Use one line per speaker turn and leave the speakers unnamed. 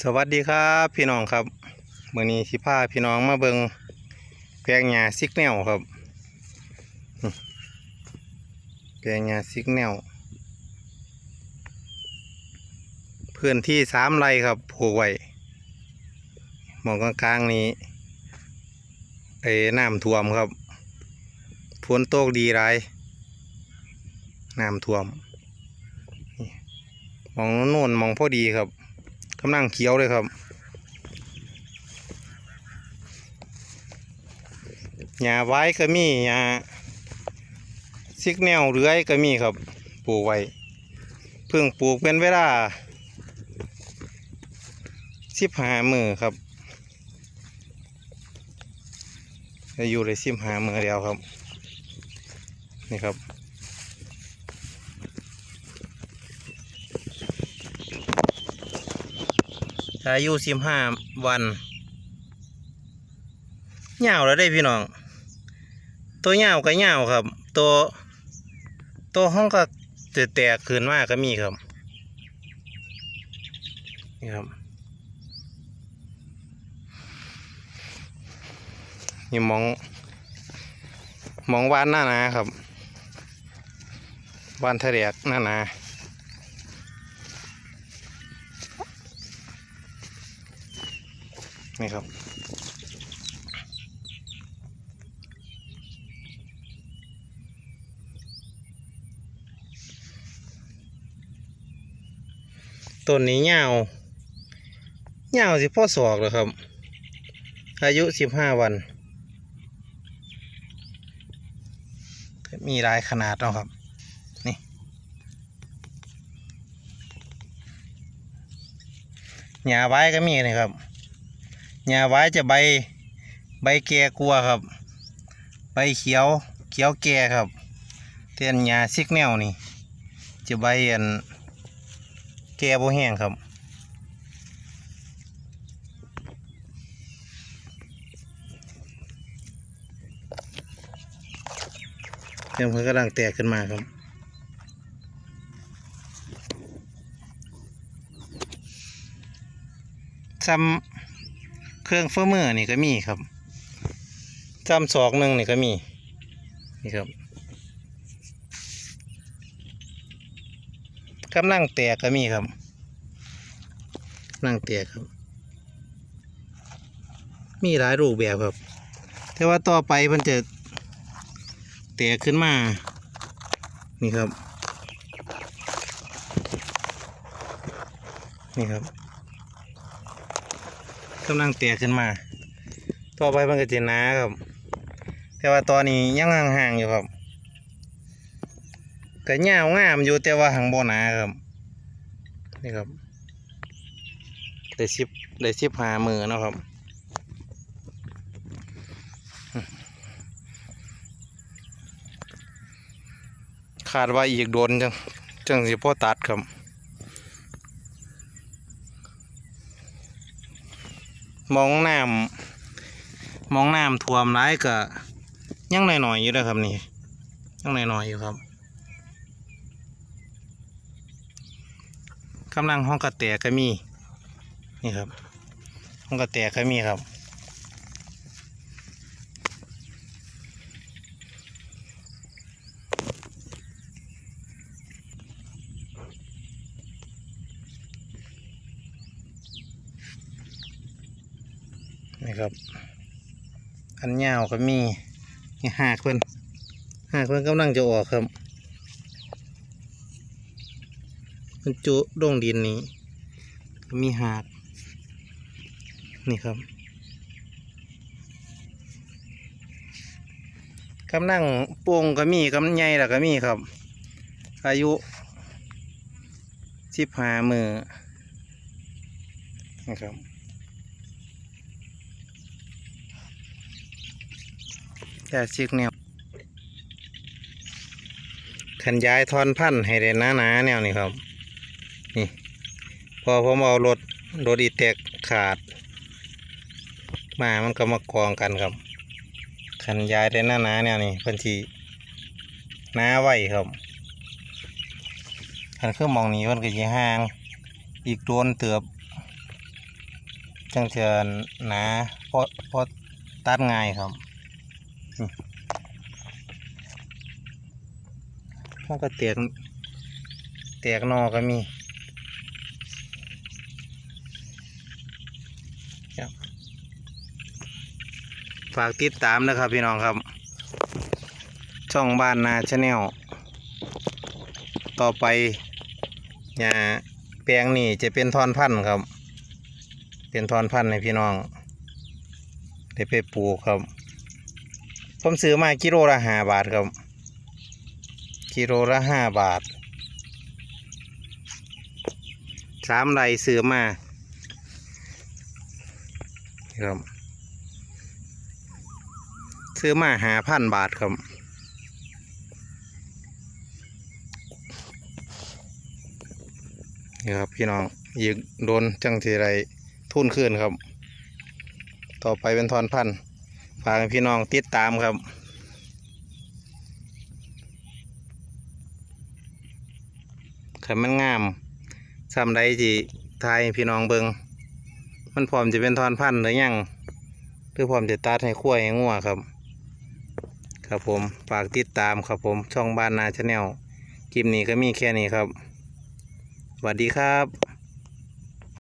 สวัสดีครับพี่น้องครับเมื่อนี้สิพาพี่น้องมาเบิงแปลงหญ้าซิกแนวครับแปลงหญ้าซิกแนวพื้นที่สามไร่ครับผูกไว้มองกลางๆนี้ไอ้น้ำท่วมครับฝนตกดีไรน้ำท่วมมองโน่นมองพอดีครับ กำลังเขียวเลยครับหญ้าไว้ก็มีหญ้าซิกแนวเรือยก็มีครับปลูกไว้เพิ่งปลูกเป็นเวลาสิบหามือครับอายุเลยสิบหามือเดียวครับ นี่ครับ อายุสิบห้าวันเหงาแล้วได้พี่น้อง ตัวเหงาก็เหงาครับ ตัวตัวห้องก็จะแตกขึ้นมากก็มีครับนี่ครับนี่มองมองวานหน้านาครับวานทะเลหน้านา นี่ครับ ต้นนี้ยาวยาวสิพ่อศอกเลยครับ อายุสิบห้าวัน มีลายขนาดเนาะครับนี่หญ้าไว้ก็มีนะครับ หญ้าไว้จะใบ ใบแก่กลัวครับ ใบเขียวเขียวแก่ครับเตียนหญ้าซิกแนวนี่จะใบอันแก่บ่แห้งครับเดี๋ยวมันกำลังแตกขึ้นมาครับซ้ำ เครื่องเฟอร์เมอร์นี่ก็มีครับซ้ำสอกหนึ่งนี่ก็มี นี่ครับกำลังแตกก็มีครับกำลังแตกครับ มีหลายรูปแบบครับ แต่ว่าต่อไปมันจะแตกขึ้นมา นี่ครับ นี่ครับ กำลังเตียขึ้นมาต่อไปมันก็จะหนาครับ แต่ว่าตอนนี้ยังห่างๆอยู่ครับก็เงางามอยู่แต่ว่าหางโบหนาครับนี่ครับได้สิบได้สิบหามือนะครับขาดว่าอีกโดนจังจังสิพ่อตัดครับ มองน้ำมองน้ำท่วมร้ายก็ยังหน่อยๆอยู่นะครับนี่ยังหน่อยๆอยู่ครับกำลังห้องกระแตก็มีนี่ครับห้องกระแตก็มีครับ นี่ครับ อันยาวก็มีนี่หากเพิ่นหากเพิ่นกำลังจะออกครับมันจุดงดินนี้ก็มีหากนี่ครับกำลังโป่งก็มีกำใหญ่แล้วก็มีครับ อายุสิบห้ามือนะครับ ยาชิกแนวขันย้ายทอนพันธ์ให้ได้หนาหนาๆแนวนี้ครับ นี่ พอผมเอารถรถอีแตกขาด มามันก็มากองกันครับขันย้ายได้หนาหนาๆแนวนี้เพันธีหนาไหวครับขันเครื่องมองนี้มันก็จะห่าง อีกโดนเตือบจังเชิญหนาเพราะเพราะตัดง่ายครับ มันก็เตีกเตีกนอก็มีฝากติดตามนะครับพี่น้องครับ ช่องบ้านนาชาแนลต่อไปเนี่ยแปลงนี่จะเป็นทอนพันธุ์ครับ เป็นทอนพันธุ์ให้พี่น้องได้ไปปลูกครับ ผมซื้อมากิโลละห้าบาทครับกิโลละห้าบาทสามไรซื้อมาครับซื้อมาหาพันบาทครับนี่ครับพี่น้องอีกโดนจังทีไรทุ่นขึ้นครับ ต่อไปเป็นทอนพันธุ์ ฝากพี่น้องติดตามครับขันมันงามซ้ำใดจีทายพี่น้องเบิงมันพร้อมจะเป็นทอนพันหรือยังหรือพร้อมจะตัดให้ขั้วให้งัวครับ ครับผมฝากติดตามครับผมช่องบ้านนาชาแนลคลิปนี้ก็มีแค่นี้ครับสวัสดีครับ